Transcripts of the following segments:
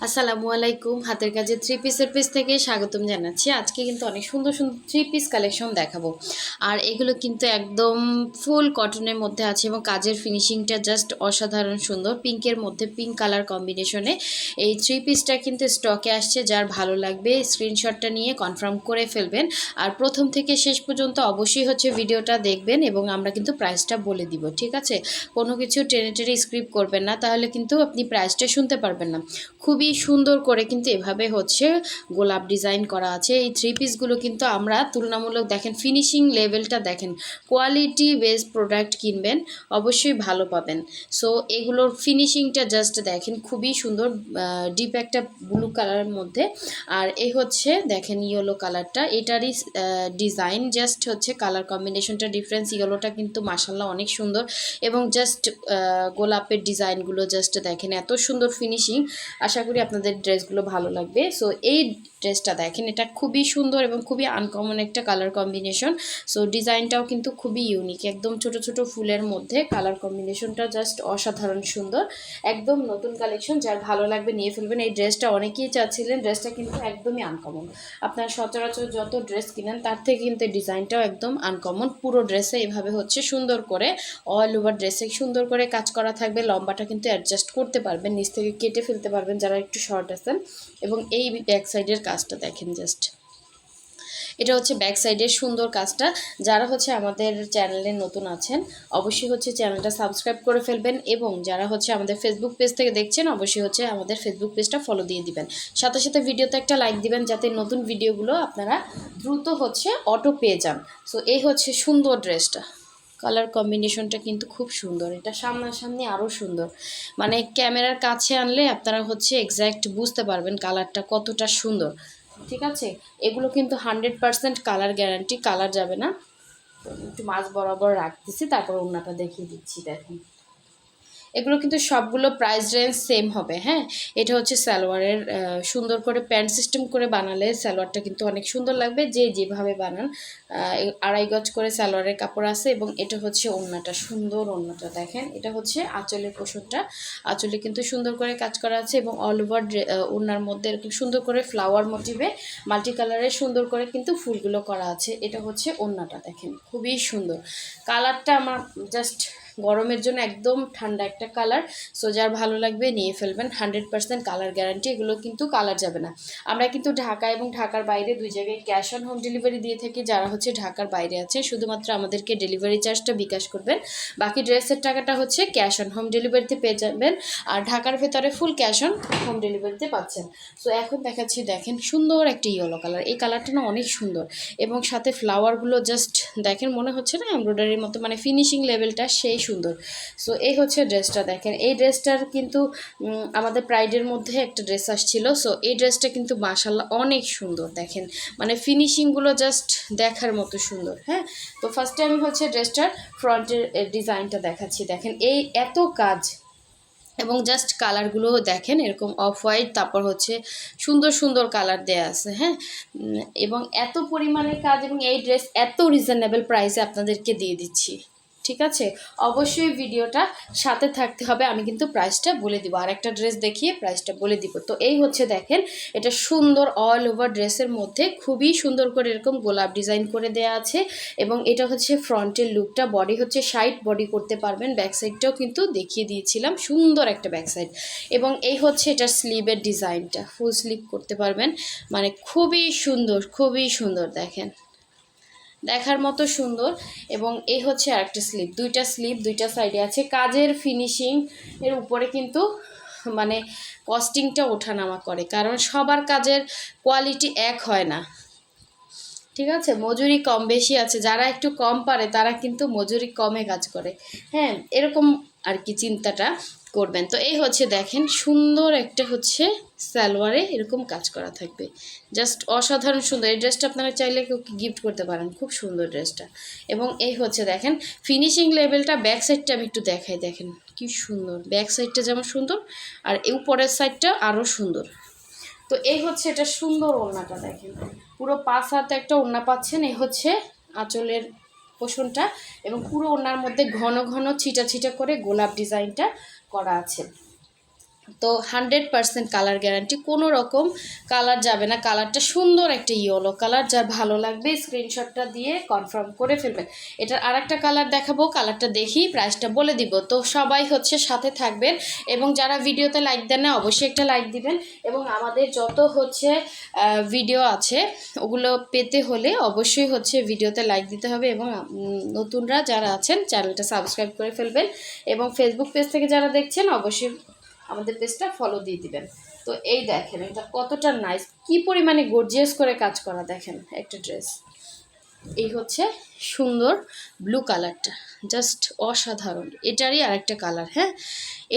আসসালামু আলাইকুম। হাতের কাজে থ্রি পিসের পিস থেকে স্বাগতম জানাচ্ছি। আজকে কিন্তু অনেক সুন্দর সুন্দর থ্রি পিস কালেকশন দেখাবো। আর এগুলো কিন্তু একদম ফুল কটনের মধ্যে আছে এবং কাজের ফিনিশিংটা জাস্ট অসাধারণ সুন্দর। পিঙ্কের মধ্যে পিঙ্ক কালার কম্বিনেশনে এই থ্রি পিসটা কিন্তু স্টকে আসছে। যার ভালো লাগবে স্ক্রিনশটটা নিয়ে কনফার্ম করে ফেলবেন। আর প্রথম থেকে শেষ পর্যন্ত অবশ্যই হচ্ছে ভিডিওটা দেখবেন এবং আমরা কিন্তু প্রাইসটা বলে দিব, ঠিক আছে? কোনো কিছু টেনে টেনে স্ক্রিপ্ট করবেন না, তাহলে কিন্তু আপনি প্রাইসটা শুনতে পারবেন না। খুবই সুন্দর করে কিন্তু এভাবে হচ্ছে গোলাপ ডিজাইন করা আছে। এই থ্রি পিসগুলো কিন্তু আমরা তুলনামূলক দেখেন ফিনিশিং লেভেলটা দেখেন কোয়ালিটি বেস প্রোডাক্ট কিনবেন, অবশ্যই ভালো পাবেন। সো এগুলোর ফিনিশিংটা জাস্ট দেখেন, খুবই সুন্দর ডিপ একটা ব্লু কালারের মধ্যে। আর এই হচ্ছে দেখেন ইয়েলো কালারটা এটারই ডিজাইন জাস্ট হচ্ছে কালার কম্বিনেশনটা ডিফারেন্স ইয়েলোটা কিন্তু মাসাল্লাহ অনেক সুন্দর। এবং জাস্ট গোলাপের ডিজাইনগুলো জাস্ট দেখেন, এত সুন্দর ফিনিশিং আশা করি আপনাদের ড্রেসগুলো ভালো লাগবে। সো এই ড্রেসটা দেখেন, এটা খুবই সুন্দর এবং খুবই আনকমন একটা কালার কম্বিনেশন সো ডিজাইনটাও কিন্তু খুবই ইউনিক একদম ছোট ছোট ফুলের মধ্যে কালার কম্বিনেশনটা জাস্ট অসাধারণ সুন্দর। একদম নতুন কালেকশন যার ভালো লাগবে নিয়ে ফেলবেন। এই ড্রেসটা অনেকেই চাচ্ছিলেন ড্রেসটা কিন্তু একদমই আনকমন আপনার সচরাচর যত ড্রেস কিনেন, তার থেকে কিন্তু ডিজাইনটাও একদম আনকমন পুরো ড্রেসে এভাবে হচ্ছে সুন্দর করে অল ওভার ড্রেসে সুন্দর করে কাজ করা থাকবে। লম্বাটা কিন্তু অ্যাডজাস্ট করতে পারবেন, নিচ থেকে কেটে ফেলতে পারবেন যারা একটু শর্ট আছেন। এবং এই ব্যাক সাইডের কাজটা দেখেন জাস্ট এটা হচ্ছে ব্যাক সাইডের সুন্দর কাজটা। যারা হচ্ছে আমাদের চ্যানেলে নতুন আছেন, অবশ্যই হচ্ছে চ্যানেলটা সাবস্ক্রাইব করে ফেলবেন এবং যারা হচ্ছে আমাদের ফেসবুক পেজ থেকে দেখছেন, অবশ্যই হচ্ছে আমাদের ফেসবুক পেজটা ফলো দিয়ে দিবেন। সাথে সাথে ভিডিওতে একটা লাইক দিবেন যাতে নতুন ভিডিওগুলো আপনারা দ্রুত হচ্ছে অটো পেয়ে যান। সো এই হচ্ছে সুন্দর ড্রেসটা কালার কম্বিনেশনটা কিন্তু খুব সুন্দর। এটা সামনাসামনি আরও সুন্দর। মানে ক্যামেরার কাছে আনলে আপনারা হচ্ছে এক্স্যাক্ট বুঝতে পারবেন কালারটা কতটা সুন্দর। ঠিক আছে? এগুলো কিন্তু hundred percent colour guarantee colour যাবে না। একটু মাছ বরাবর রাখতেছি, তারপর ওনাটা দেখিয়ে দিচ্ছি, দেখেন। এগুলো কিন্তু সবগুলো প্রাইস রেঞ্জ সেম হবে হ্যাঁ? এটা হচ্ছে সালোয়ারের সুন্দর করে প্যান্ট সিস্টেম করে বানালে সালোয়ারটা কিন্তু অনেক সুন্দর লাগবে, যে যেভাবে বানান আড়াই গজ করে সালোয়ারের কাপড় আছে এবং এটা হচ্ছে ওড়নাটা সুন্দর ওড়নাটা দেখেন, এটা হচ্ছে আঁচলের পোষণটা আঁচলে কিন্তু সুন্দর করে কাজ করা আছে এবং অল ওভার ওড়নার মধ্যে এরকম সুন্দর করে ফ্লাওয়ার মোটিভে মাল্টি কালারের সুন্দর করে কিন্তু ফুলগুলো করা আছে, এটা হচ্ছে ওড়নাটা দেখেন, খুবই সুন্দর। কালারটা আমার জাস্ট গরমের জন্য একদম ঠান্ডা একটা কালার সো যার ভালো লাগবে নিয়ে ফেলবেন। হান্ড্রেড পার্সেন্ট কালার গ্যারান্টি এগুলো কিন্তু কালার যাবে না। আমরা কিন্তু ঢাকা এবং ঢাকার বাইরে দুই জায়গায় ক্যাশ অন হোম ডেলিভারি দিয়ে থাকি, যারা হচ্ছে ঢাকার বাইরে আছে। শুধুমাত্র আমাদেরকে ডেলিভারি চার্জটা বিকাশ করবেন। বাকি ড্রেসের টাকাটা হচ্ছে ক্যাশ অন হোম ডেলিভারিতে পেয়ে যাবেন, আর ঢাকার ভেতরে ফুল ক্যাশ অন হোম ডেলিভারিতে পাচ্ছেন। সো এখন দেখাচ্ছি, দেখেন সুন্দর একটা ইয়েলো কালার এই কালারটা না অনেক সুন্দর, এবং সাথে ফ্লাওয়ারগুলো জাস্ট দেখেন, মনে হচ্ছে না এমব্রয়ডারির মতো মানে ফিনিশিং লেভেলটা সেই সুন্দর। সো এই হচ্ছে ড্রেসটা দেখেন। এই ড্রেসটার কিন্তু আমাদের প্রাইডের মধ্যে একটা ড্রেস আসছিল। সো এই ড্রেসটা কিন্তু মাসাল্লাহ অনেক সুন্দর দেখেন। মানে ফিনিশিংগুলো জাস্ট দেখার মতো সুন্দর হ্যাঁ? তো ফার্স্টে আমি হচ্ছে ড্রেসটার ফ্রন্টের ডিজাইনটা দেখাচ্ছি। দেখেন, এই এত কাজ এবং জাস্ট কালারগুলো দেখেন, এরকম অফ হোয়াইট তারপর হচ্ছে সুন্দর সুন্দর কালার দেয়া আছে হ্যাঁ? এবং এত পরিমাণে কাজ এবং এই ড্রেস এত রিজনেবল প্রাইসে আপনাদেরকে দিয়ে দিচ্ছি। ঠিক আছে? অবশ্যই ভিডিওটা সাথে থাকতে হবে। আমি কিন্তু প্রাইসটা বলে দিব। আর একটা ড্রেস দেখিয়ে প্রাইসটা বলে দিব। তো এই হচ্ছে দেখেন, এটা সুন্দর অল ওভার ড্রেসের মধ্যে খুবই সুন্দর করে এরকম গোলাপ ডিজাইন করে দেয়া আছে এবং এটা হচ্ছে ফ্রন্টের লুকটা বডি হচ্ছে সাইড বডি করতে পারবেন। ব্যাক সাইডটাও কিন্তু দেখিয়ে দিয়েছিলাম। সুন্দর একটা ব্যাক সাইড এবং এই হচ্ছে এটা স্লিভের ডিজাইনটা ফুল স্লিভ করতে পারবেন। মানে খুবই সুন্দর খুবই সুন্দর। দেখেন। দেখার মতো সুন্দর এবং এই হচ্ছে আরেকটা স্লিপ। দুইটা স্লিপ, দুইটা সাইডে আছে। কাজের ফিনিশিং এর উপরে কিন্তু মানে কস্টিংটা ওঠানামা করে, কারণ সবার কাজের কোয়ালিটি এক হয় না। ঠিক আছে? মজুরি কম, বেশি আছে। যারা একটু কম পারে, তারা কিন্তু মজুরি কমে কাজ করে। হ্যাঁ এরকম আর কি চিন্তাটা। করবেন। তো এই হচ্ছে দেখেন, সুন্দর একটা হচ্ছে সালোয়ারে এরকম কাজ করা থাকবে। জাস্ট অসাধারণ সুন্দর। এই ড্রেসটা আপনারা চাইলে কেউ গিফট করতে পারেন। খুব সুন্দর ড্রেসটা। এবং এই হচ্ছে দেখেন ফিনিশিং লেভেলটা ব্যাক সাইডটা আমি একটু দেখাই। দেখেন কি সুন্দর। ব্যাক সাইডটা যেমন সুন্দর, আর উপরের সাইডটা আরও সুন্দর। তো এই হচ্ছে এটা সুন্দর ওড়নাটা দেখেন। পুরো পাঁচ হাতে একটা ওড়না পাচ্ছেন। এই হচ্ছে আঁচলের পোষণটা। এবং পুরো ওড়নার মধ্যে ঘন ঘন ছিটা ছিটা করে গোলাপ ডিজাইনটা করা আছে। তো হান্ড্রেড পার্সেন্ট কালার গ্যারান্টি। কোনো রকম কালার যাবে না। কালারটা সুন্দর একটা ইয়েলো কালার, যার ভালো লাগবে স্ক্রিনশটটা দিয়ে কনফার্ম করে ফেলবেন। এটার আরেকটা কালার দেখাবো, কালারটা দেখি, প্রাইসটা বলে দিব। তো সবাই হচ্ছে সাথে থাকবেন এবং যারা ভিডিওতে লাইক দেন না, অবশ্যই একটা লাইক দিবেন এবং আমাদের যত হচ্ছে ভিডিও আছে, ওগুলো পেতে হলে অবশ্যই হচ্ছে ভিডিওতে লাইক দিতে হবে এবং নতুনরা যারা আছেন, চ্যানেলটা সাবস্ক্রাইব করে ফেলবেন এবং ফেসবুক পেজ থেকে যারা দেখছেন, অবশ্যই আমাদের পেজটা ফলো দিয়ে দিবেন। তো এই দেখেন, এটা কতটা নাইস কি পরিমাণে গর্জিয়াস করে কাজ করা দেখেন একটা ড্রেস এই হচ্ছে সুন্দর ব্লু কালারটা জাস্ট অসাধারণ। এটারই আরেকটা কালার হ্যাঁ?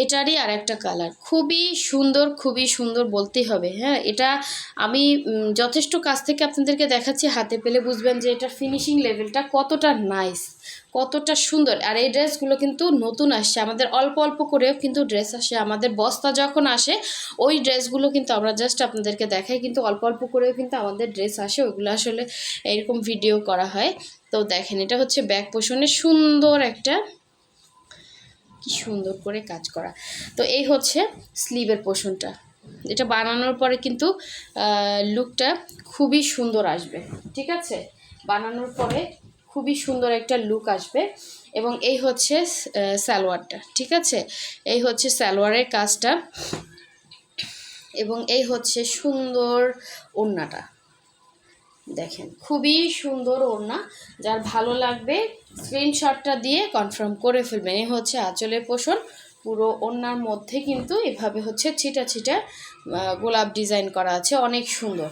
এটারই আর একটা কালার খুবই সুন্দর খুবই সুন্দর বলতেই হবে হ্যাঁ? এটা আমি যথেষ্ট কাছ থেকে আপনাদেরকে দেখাচ্ছি, হাতে পেলে বুঝবেন যে এটার ফিনিশিং লেভেলটা কতটা নাইস কতটা সুন্দর। আর এই ড্রেসগুলো কিন্তু নতুন আসছে, আমাদের অল্প অল্প করেও কিন্তু ড্রেস আসে। আমাদের বস্তা যখন আসে, ওই ড্রেসগুলো কিন্তু আমরা জাস্ট আপনাদেরকে দেখাই, কিন্তু অল্প অল্প করেও কিন্তু আমাদের ড্রেস আসে, ওইগুলো আসলে এরকম ভিডিও করা হয়। তো দেখেন, এটা হচ্ছে ব্যাক পোষণে সুন্দর একটা কি সুন্দর করে কাজ করা। তো এই হচ্ছে স্লিভের পোষণটা। এটা বানানোর পরে কিন্তু লুকটা খুবই সুন্দর আসবে, ঠিক আছে? বানানোর পরে খুবই সুন্দর একটা লুক আসবে এবং এই হচ্ছে সালোয়ারটা, ঠিক আছে? এই হচ্ছে সালোয়ারের কাজটা এবং এই হচ্ছে সুন্দর ওড়নাটা। দেখেন, খুবই সুন্দর ওড়না। যার ভালো লাগবে স্ক্রিনশটটা দিয়ে কনফার্ম করে ফেলবেন। এই হচ্ছে আঁচলের পোষণ। পুরো ওড়নার মধ্যে কিন্তু এভাবে হচ্ছে ছিটা ছিটা গোলাপ ডিজাইন করা আছে। অনেক সুন্দর।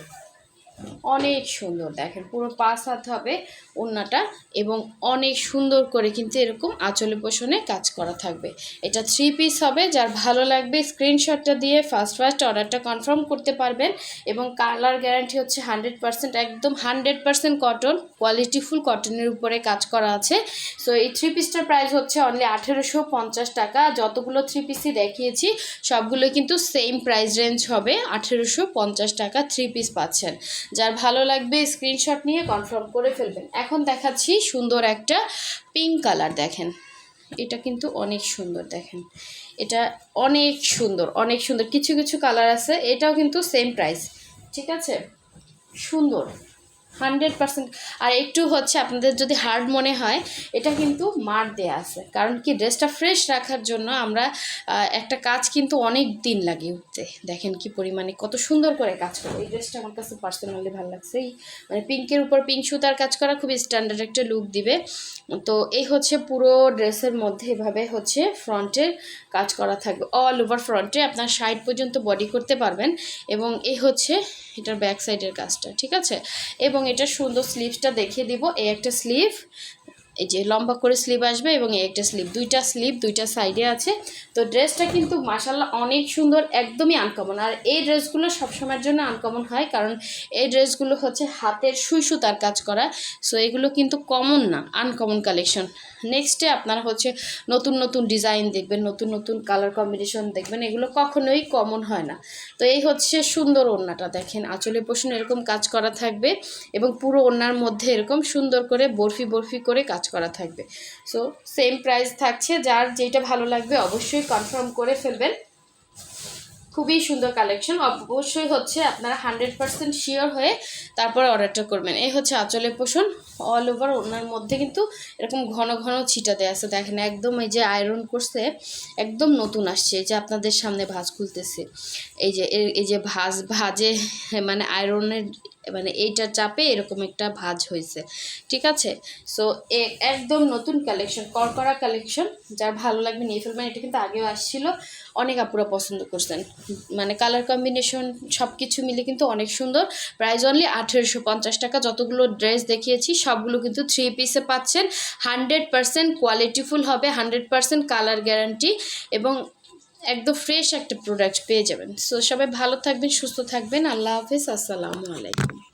অনেক সুন্দর। দেখেন পুরো পাঁচ হাত হবে ওড়নাটা এবং অনেক সুন্দর করে কিন্তু এরকম আঁচলে পোষণে কাজ করা থাকবে। এটা থ্রি পিস হবে, যার ভালো লাগবে স্ক্রিনশটটা দিয়ে ফার্স্ট ফার্স্ট অর্ডারটা কনফার্ম করতে পারবেন এবং কালার গ্যারান্টি হচ্ছে হান্ড্রেড পার্সেন্ট একদম হান্ড্রেড পার্সেন্ট কটন কোয়ালিটিফুল কটনের উপরে কাজ করা আছে। সো এই থ্রি পিসটার প্রাইস হচ্ছে অনলি আঠেরোশো পঞ্চাশ টাকা। যতগুলো থ্রি পিসই দেখিয়েছি, সবগুলো কিন্তু সেম প্রাইস রেঞ্জ হবে আঠেরোশো পঞ্চাশ টাকা থ্রি পিস পাচ্ছেন। যার ভালো লাগবে স্ক্রিনশট নিয়ে কনফার্ম করে ফেলবেন। এখন দেখাচ্ছি সুন্দর একটা পিঙ্ক কালার দেখেন। এটা কিন্তু অনেক সুন্দর দেখেন। এটা অনেক সুন্দর অনেক সুন্দর। কিছু কিছু কালার আছে, এটাও কিন্তু সেম প্রাইস ঠিক আছে? সুন্দর। Hundred percent. আর একটু হচ্ছে আপনাদের যদি হার্ড মনে হয়, এটা কিন্তু মার দেয়া আছে। কারণ কি ড্রেসটা ফ্রেশ রাখার জন্য আমরা একটা কাজ কিন্তু অনেক দিন লাগে উঠতে। দেখেন কি পরিমাণে কত সুন্দর করে কাজ করে এই ড্রেসটা আমার কাছে পার্সোনালি ভালো লাগছে। এই মানে পিঙ্কের উপর পিঙ্ক সুতার কাজ করা খুবই স্ট্যান্ডার্ড একটা লুক দিবে। তো এই হচ্ছে পুরো ড্রেসের মধ্যে এভাবে হচ্ছে ফ্রন্টের কাজ করা থাকবে। অল ওভার ফ্রন্টে আপনার সাইড পর্যন্ত বডি করতে পারবেন। এবং এই হচ্ছে এটার ব্যাক সাইডের কাজটা, ঠিক আছে? এবং এটা সুন্দর স্লিভসটা দেখিয়ে দিব। এই একটা স্লিভ এই যে লম্বা করে স্লিভ আসবে এবং একটা স্লিভ দুইটা স্লিভ দুইটা সাইডে আছে। তো ড্রেসটা কিন্তু মাসাল্লাহ অনেক সুন্দর, একদমই আনকমন আর এই ড্রেসগুলো সবসময়ের জন্য আনকমন হয়, কারণ এই ড্রেসগুলো হচ্ছে হাতের সুই সুতার কাজ করা। সো এগুলো কিন্তু কমন না আনকমন কালেকশন নেক্সটে আপনারা হচ্ছে নতুন নতুন ডিজাইন দেখবেন, নতুন নতুন কালার কম্বিনেশন দেখবেন, এগুলো কখনোই কমন হয় না। তো এই হচ্ছে সুন্দর ওড়নাটা দেখেন, আঁচলে পোষণ এরকম কাজ করা থাকবে এবং পুরো ওড়নার মধ্যে এরকম সুন্দর করে বরফি বরফি করে কাজ করা থাকবে। সো সেম প্রাইস থাকছে, যার যেটা ভালো লাগবে অবশ্যই কনফার্ম করে ফেলবেন। খুবই সুন্দর কালেকশন অবশ্যই হচ্ছে আপনারা হান্ড্রেড পার্সেন্ট শিওর হয়ে তারপরে অর্ডারটা করবেন। এই হচ্ছে আঁচলে পোষণ অল ওভার ওনার মধ্যে কিন্তু এরকম ঘন ঘন ছিটা দেওয়া আছে। দেখেন, একদম এই যে আয়রন করছে, একদম নতুন আসছে, এই যে আপনাদের সামনে ভাজ খুলতেছে। এই যে এই যে ভাজ, ভাজে মানে আয়রনের মানে এইটা চাপে এরকম একটা ভাজ হয়েছে। ঠিক আছে? সো একদম নতুন কালেকশন করকরা কালেকশন যার ভালো লাগবে নিয়ে ফেলবেন। এটা কিন্তু আগেও আসছিল। অনেক আপুরা পছন্দ করছেন। মানে কালার কম্বিনেশন সব কিছু মিলে কিন্তু অনেক সুন্দর। প্রাইস অনলি আঠেরোশো পঞ্চাশ টাকা। যতগুলো ড্রেস দেখিয়েছি, সবগুলো কিন্তু থ্রি পিসে পাচ্ছেন। হান্ড্রেড পারসেন্ট কোয়ালিটিফুল হবে। হান্ড্রেড পারসেন্ট কালার গ্যারান্টি এবং একদম ফ্রেশ একটা প্রোডাক্ট পেয়ে যাবেন। সো সবাই ভালো থাকবেন, সুস্থ থাকবেন। আল্লাহ হাফিজ, আসসালামু আলাইকুম।